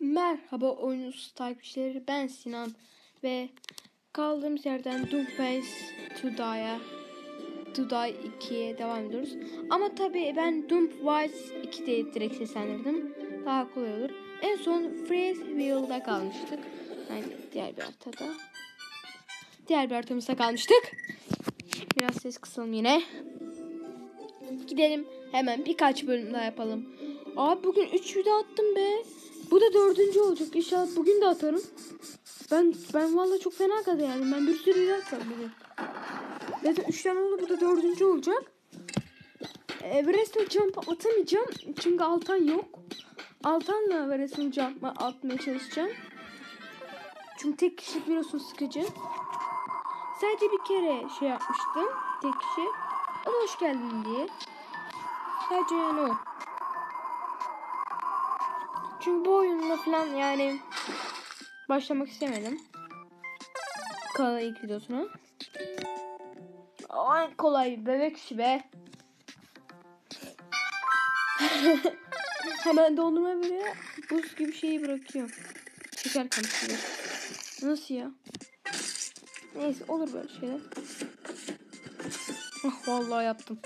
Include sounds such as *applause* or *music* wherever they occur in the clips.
Merhaba oyunuz takipçileri ben Sinan ve kaldığımız yerden Doomface to Die'ya To Die 2'ye devam ediyoruz. Ama tabii ben Doomface 2 diye direkt seslendirdim. Daha kolay olur. En son Freesville'da kalmıştık. Yani diğer bir haritada. Diğer bir haritamızda kalmıştık. Biraz ses kısalım yine. Gidelim hemen birkaç bölüm daha yapalım. Abi bugün 3 video attım be. Bu da dördüncü olacak. İnşallah bugün de atarım. Ben ben vallahi çok fena kadar yani. Ben bir sürü video atarım bugün. Zaten 3 tane oldu. Bu da dördüncü olacak. Everest'e jump atamayacağım. Çünkü Altan yok. Altan'la Everest'e jump atmaya çalışacağım. Çünkü tek kişilik biliyorsun sıkıcı. Sadece bir kere şey yapmıştım. Tek kişi. O da hoş geldin diye. Sadece yani o. Çünkü bu oyunla falan yani başlamak istemedim. Kanala ilk videosuna. Ay kolay bebek işi be. *laughs* Hemen dondurma böyle buz gibi şeyi bırakıyor. Şeker kamışıyor. Nasıl ya? Neyse olur böyle şeyler. Ah vallahi yaptım.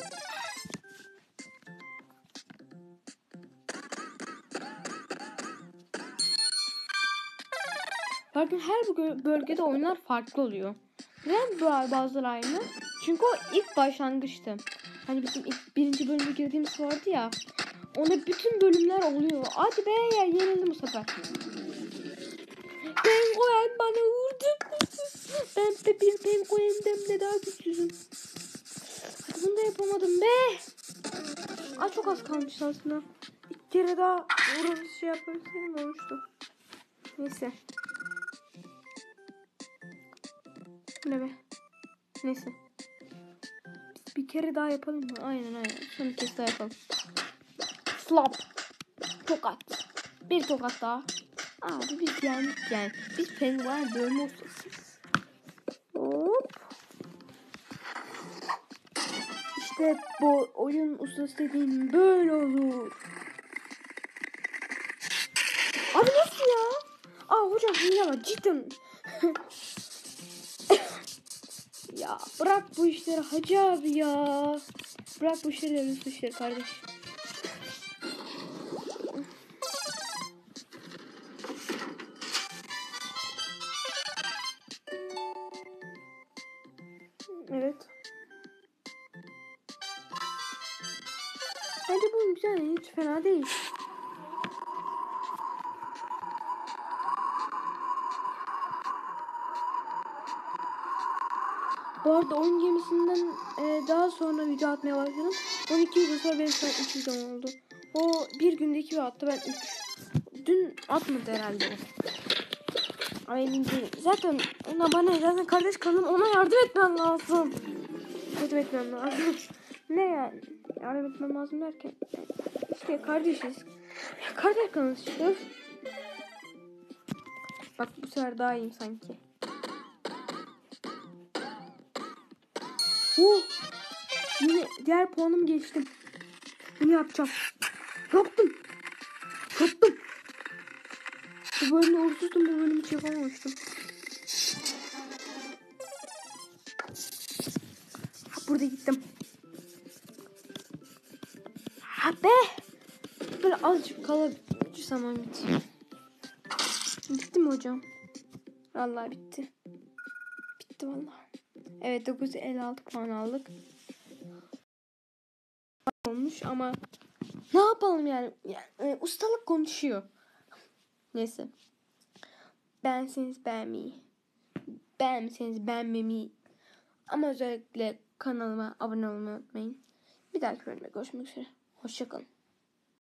Bakın her bölgede oyunlar farklı oluyor. Neden bazıları aynı? Çünkü o ilk başlangıçtı. Hani bizim ilk birinci bölüme girdiğimiz vardı ya. Onda bütün bölümler oluyor. Hadi be ya yenildim bu sefer. Penguen bana vurdu. Ben de bir penguenden de daha güçsüzüm. Bunu da yapamadım be. Aa, çok az kalmış aslında. Bir kere daha vururuz şey yaparız. Senin olmuştu. Neyse. Ne be? Neyse. Biz bir kere daha yapalım mı? Aynen aynen. Son bir kez daha yapalım. Slap. Tokat. Bir tokat daha. Abi biz yendik yani. Biz penguen bölme ustasıyız. Hop. İşte bu oyun ustası dediğim böyle olur. Abi nasıl ya? Aa hocam hile var cidden. *laughs* ya bırak bu işleri hacı abi ya. Bırak bu işleri devlet işleri kardeş. Evet. Bence bu güzel. Hiç fena değil. Bu arada oyun gemisinden e, daha sonra video atmaya başladım. 12 video sonra benim an 3 videom oldu. O bir günde 2 video attı ben 3. Dün atmadı herhalde o. Değilim. Zaten ona bana zaten kardeş kanım ona yardım etmem lazım. Yardım etmem lazım. *laughs* ne yani? Yardım etmem lazım derken. İşte kardeşiz. Kardeş kanımız işte. Bak bu sefer daha iyiyim sanki. Oh! Yine diğer puanım geçtim. Bunu yapacağım. Yaptım. Yaptım. Bu bölümde uğursuzdum. Bu bölümü hiç yapamamıştım. Ha, burada gittim. Ha be! Böyle azıcık kala zaman bitiyor. Bitti mi hocam? Vallahi bitti. Bitti vallahi. Evet 956 puan aldık. Olmuş ama ne yapalım yani? yani ustalık konuşuyor. Neyse. Beğenseniz beğenmeyi. Beğenmeseniz beğenmemeyi. Ama özellikle kanalıma abone olmayı unutmayın. Bir dahaki bölümde görüşmek üzere. Hoşçakalın.